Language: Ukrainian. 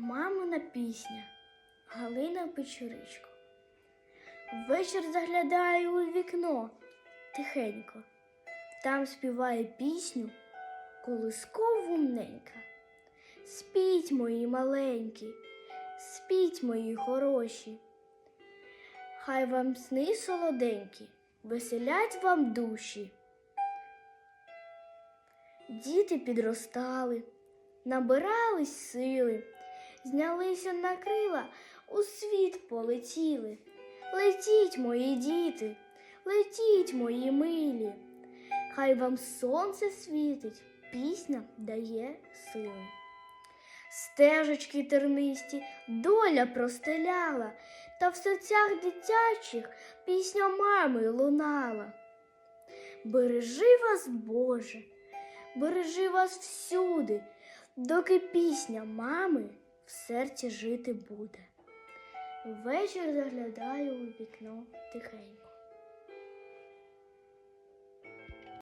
Мамина пісня Галина Печоричко. Вечір заглядає у вікно тихенько. Там співає пісню колискову ненька. Спіть, мої маленькі, спіть, мої хороші. Хай вам сни солоденькі, веселять вам душі. Діти підростали, набирались сили, знялися на крила, у світ полетіли. Летіть, мої діти, летіть, мої милі, хай вам сонце світить, пісня дає сили. Стежечки тернисті доля простеляла, та в серцях дитячих пісня мами лунала. Бережи вас, Боже, бережи вас всюди, доки пісня мами в серці жити буде. Вечір заглядаю у вікно тихенько.